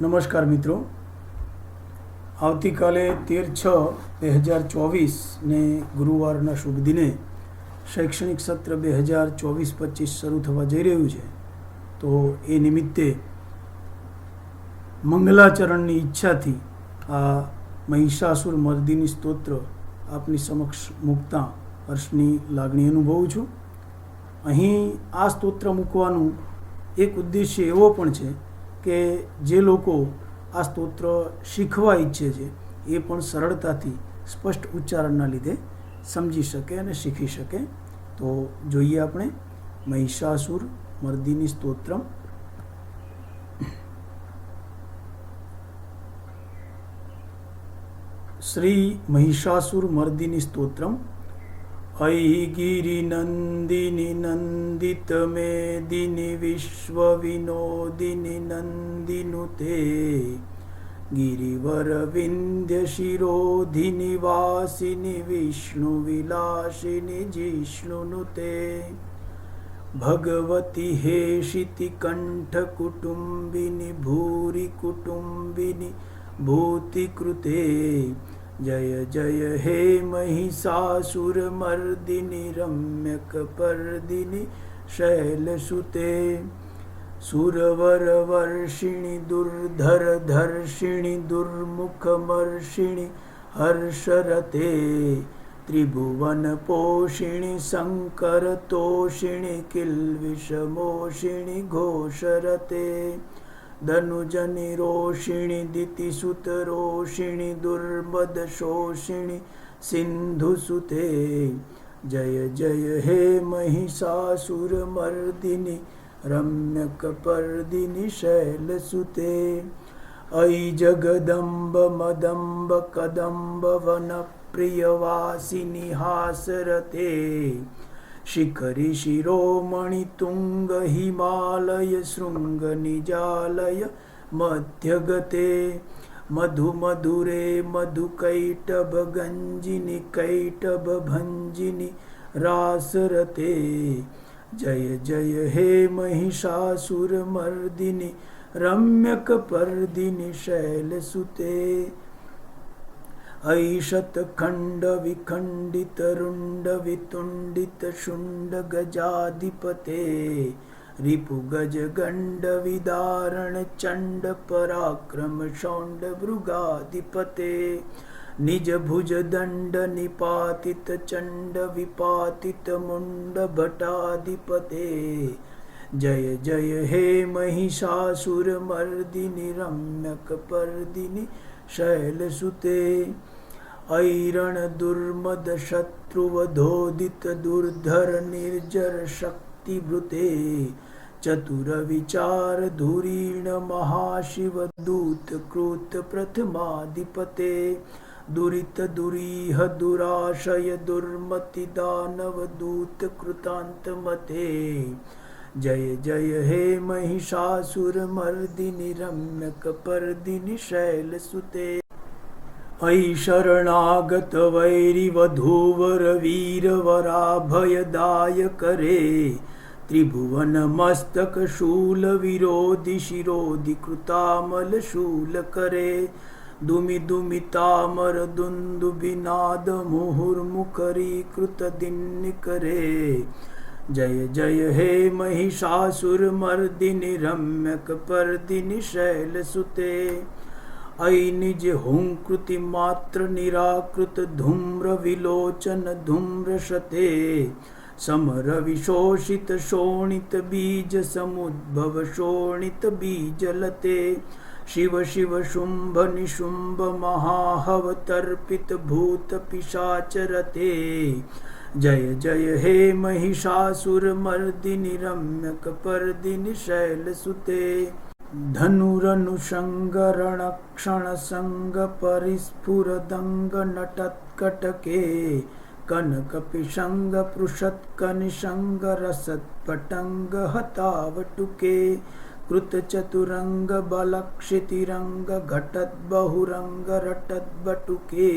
નમસ્કાર મિત્રો. આવતીકાલે તેર છ બે હજાર ચોવીસને ગુરુવારના શુભ દિને શૈક્ષણિક સત્ર બે હજાર ચોવીસ પચીસ શરૂ થવા જઈ રહ્યું છે. તો એ નિમિત્તે મંગલાચરણની ઈચ્છાથી આ મહિષાસુર મર્દિની સ્તોત્ર આપની સમક્ષ મૂકતા હર્ષની લાગણી અનુભવું છું. અહીં આ સ્તોત્ર મૂકવાનું એક ઉદ્દેશ્ય એવો પણ છે કે જે લોકો આ સ્તોત્ર શીખવા ઈચ્છે છે, એ પણ સરળતાથી સ્પષ્ટ ઉચ્ચારણના લીધે સમજી શકે અને શીખી શકે. તો જોઈએ આપણે મહિષાસુર મર્દિની સ્તોત્રમ. શ્રી મહિષાસુર મર્દિની સ્તોત્રમ. ऐगिरिनन्दिनि नन्दितमेदिनि विश्वविनोदिनि नन्दिनुते गिरिवरविन्द्यशिरोधिनि वासिनि विष्णुविलासिनि जिष्णुनुते भगवति हेशिति कण्ठकुटुम्बिनि भूरि कुटुम्बिनि भूतिकृते जय जय हे महिषासुर महिषासुरमर्दिनि रम्यकपर्दिनि शैलसुते सुरवरवर्षिणि दुर्धरधर्षिणि दुर्मुखमर्षिणि हर्षरते। त्रिभुवनपोषिणि शङ्करतोषिणि किल्विषमोषिणि घोषरते। धनुजनिरोषिणि दितिसुतरोषिणि दुर्मदशोषिणि सिन्धुसुते जय जय, हे महिषासुरमर्दिनि रम्यकपर्दिनि शैलसुते अयि जगदम्ब, मदम्ब, कदम्ब वनप्रियवासिनि हासरते। शिखरि शिरोमणि तुङ्ग हिमालय शृङ्गनिजालय मध्यगते मधुमधुरे मधुकैटभगञ्जिनि कैटभभञ्जिनि रासरते। जय जय, हे महिषासुरमर्दिनि, रम्यकपर्दिनि शैलसुते। ऐषत्खण्डविखण्डितरुण्डवितुण्डितशुण्डगजाधिपते रिपुगजगण्डविदारणचण्डपराक्रमशौण्डभृगाधिपते निजभुजदण्डनिपातितचण्डविपातितमुण्डभटाधिपते जय जय हे महिषासुरमर्दिनि रम्यकपर्दिनि शैलसुते ऐरणदुर्मदशत्रुवधोदितदुर्धर निर्जरशक्तिभृते चतुरविचारधुरीण महाशिवदूतकृतप्रथमाधिपते दुरितदुरीह दुराशय दुर्मतिदानवदूतकृतान्तमते जय जय हे महिषासुरमर्दिनि रम्यकपर्दिनि शैलसुते अयि शरणागतवैरिवधूवरवीरवराभयदायकरे त्रिभुवनमस्तकशूलविरोधि शिरोधि जय जय हे महिषासुरमर्दिनि रम्यकपर्दिनि शैलसुते अयि निज हुङ्कृति मात्र निराकृत धूम्र विलोचन धूम्रशते समर विशोषित शोणित बीज समुद्भव शोणित बीजलते शिव शिव शुम्भ जय जय हे महिषासुरमर्दिनि रम्यकपर्दिनि शैलसुते धनुरनुषङ्गरणक्षणसङ्गपरिस्फुरदङ्गनटत्कटके कनकपिशङ्गपृषत्कनिशङ्गरसत्पटङ्गहतावटुके कृतचतुरङ्गबलक्षितिरङ्गघटद्बहुरङ्गरटद्बटुके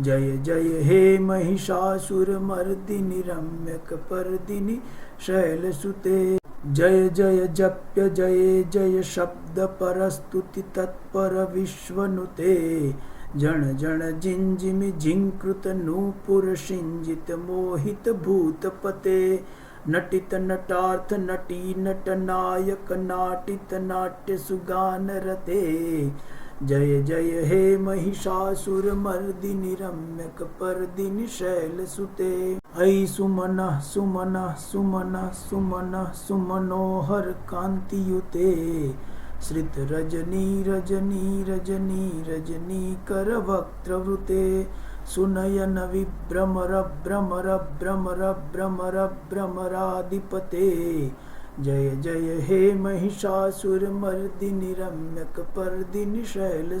जय जय हे महिषासुरमर्दिनि रम्यकपर्दिनि शैलसुते जय जय जप्य जय जय शब्द परस्तुति तत्पर विश्वनुते जण जण जिंजिमि झिंकृत नूपुर जय जय हे महिषासुर मर्दिनि रम्यक पर्दिनि शैल सुते। ऐ सुमन सुमन सुमन सुमन, सुमनोहर कांतियुते। श्रित रजनी रजनी रजनी रजनी कर वक्त्रवृते सुनयन विभ्रमर भ्रमर भ्रमर भ्रमर भ्रमराधिपते जय जय हे महिषासुर मर्दिनि रम्यक पर्दिनि शैल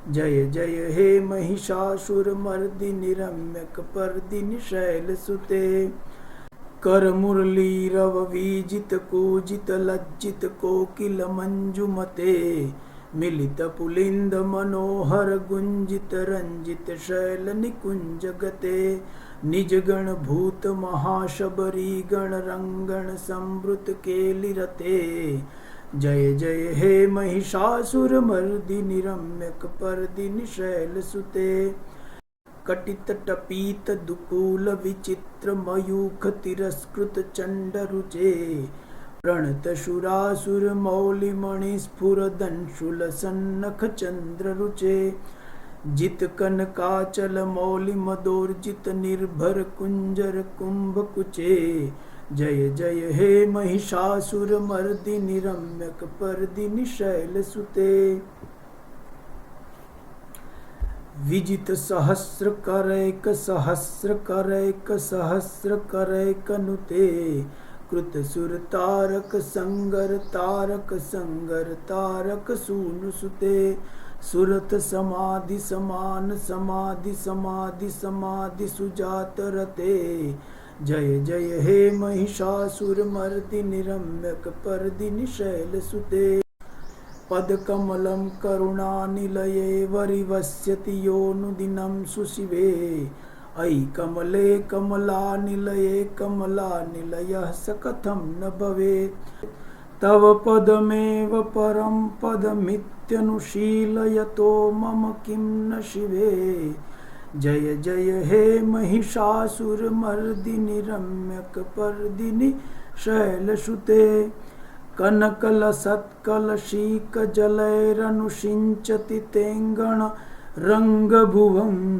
विलास कला निलय क्रम केलि चलत कल हंस कुले अलिकुल संकुल कुवलय मंडल मौलि मिलद्व कुलालि कुले जय जय हे महिषासुर मर्दिनि रम्यक पर्दिनि शैल सुते कर मुरली रव विजित कूजित लज्जित कोकिल मंजुमते मिलित पुलिंद मनोहर गुंजित रंजित शैल निकुंज गते निज गण भूत महाशबरी गण रंगण संवृत केलिरते जय जय हे महिषासुर मर्दिनि रम्यक पर्दिनि शैल सुते कटित टपीत दुकूल विचित्र मयूख तिरस्कृत चंड रुचे प्रणत शुरासुर मौलि मणि स्फुर दंशुल सन्नख चंद्र रुचे जित कनकाचल मौलि मदोर्जित निर्भर कुंजर कुंभ कुचे जय जय, हे महिषासुर मर्दिनि रम्यक पर्दिनि शैल सुते। विजित सहस्र करैक सहस्र करैक सहस्र करैक नुते। कृत सुर तारक संगर तारक संगर तारक सूनु सुते। सुरत समाधि समान, समाधि समाधि समाधि सुजात रते। जय जय हे महिषासुर मर्दिनि रम्यक पर्दिनि शैल सुते पदकमलं करुणानिलये वरिवस्यति योऽनुदिनं सुशिवे अयि कमले कमलानिलये कमलानिलयः स कथं न भवेत् तव पदमेव परं पदमित्यनुशीलयतो मम किं न शिवे जय जय हे महिषासुरमर्दिनि रम्यक पर्दिनि शैलसुते कनकलसत्कलशीक जलैरनुषिञ्चति तेङ्गण रङ्गभुवं।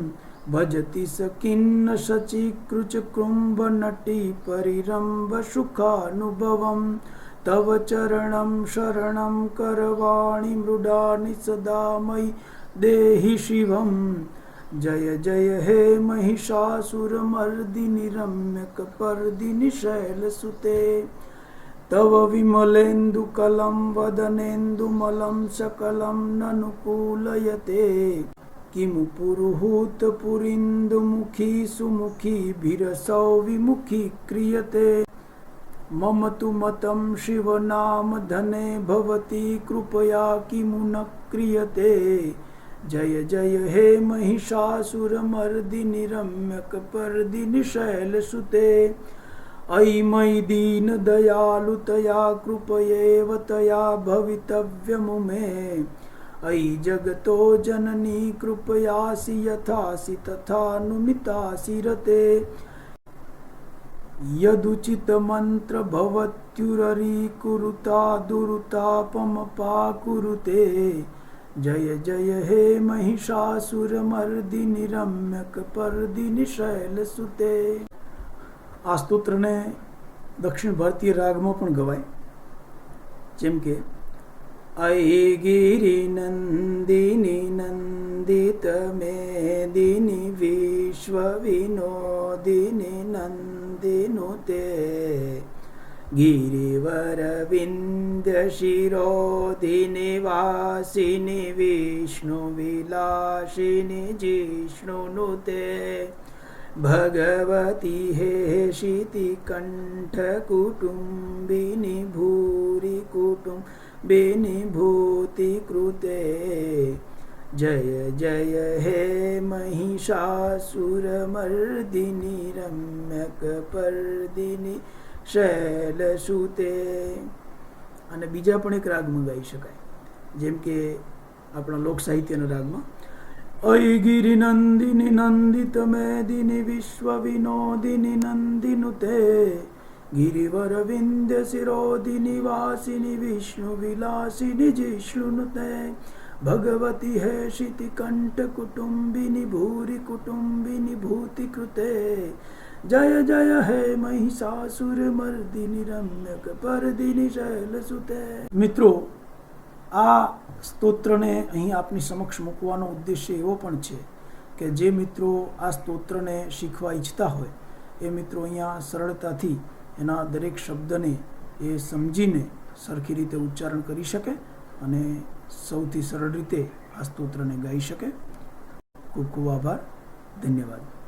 भजति स किन्न शचीकृच तव चरणं शरणं करवाणि मृडानि सदा मयि देहि शिवम्। जय जय हे महिषासुरमर्दिनि रम्यकपर्दिनि शैलसुते तव विमलेन्दुकलं वदनेन्दुमलं सकलं ननुकूलयते किमु पुरुहूतपुरीन्दुमुखी सुमुखीभिरसौ विमुखी क्रियते। मम तु मतं शिवनामधने भवती कृपया किमु न क्रियते। जय जय हे महिषासुरमर्दिनि रम्यकपर्दिनि शैलसुते अयि मयि दीनदयालुतया कृपयेव तया भवितव्यं मे। अयि जगतो जननी कृपयासि यथासि तथानुमितासि रते। यदुचितमन्त्र भवत्युररीकुरुता दुरुतापमपाकुरुते। जय जय हे महिषासुरमर्दिनि रम्यकपर्दिनि शैलसुते આ સ્તોત્રને દક્ષિણ ભારતીય રાગમાં પણ ગવાય જેમ કે અય ગિરી નંદિની નંદિત મેદિની વિશ્વ વિનોદિની નંદિનો તે गिरिवरविन्दशिरोधिनिवासिनि विष्णुविलासिनि जिष्णुनुते। भगवति हे शितिकण्ठकुटुम्बिनि भूरिकुटुम्बिनि भूतिकृते जय जय हे महिषासुरमर्दिनि रम्यकपर्दिनि રમ્યકપર્દિની શૈલસુતે અને બીજા પણ એક રાગમાં ગાઈ શકાય. જેમ કે આપણા લોક સાહિત્યના રાગમાં, અય ગિરિ નંદિની નંદિત મેદિની વિશ્વ વિનોદિની નંદિનુતે ગિરિવર વિંદ્ય શિરોદિની વાસિની વિષ્ણુ વિલાસિની જિષ્ણુનુતે ભગવતી હે શિતિ કંઠ કુટુંબિની ભૂરી કુટુંબિની ભૂતિ કૃતે. જય જય હે મહિષાસુર મર્દિની રમ્યક પરદિની શૈલસુતે મિત્રો, આ સ્તોત્રને અહીં આપની સમક્ષ મૂકવાનો ઉદ્દેશ્ય એવો પણ છે કે જે મિત્રો આ સ્તોત્રને શીખવા ઈચ્છતા હોય, એ મિત્રો અહીંયા સરળતાથી એના દરેક શબ્દને એ સમજીને સરખી રીતે ઉચ્ચારણ કરી શકે અને સૌથી સરળ રીતે આ સ્તોત્રને ગાઈ શકે. ખૂબ ખૂબ આભાર. ધન્યવાદ.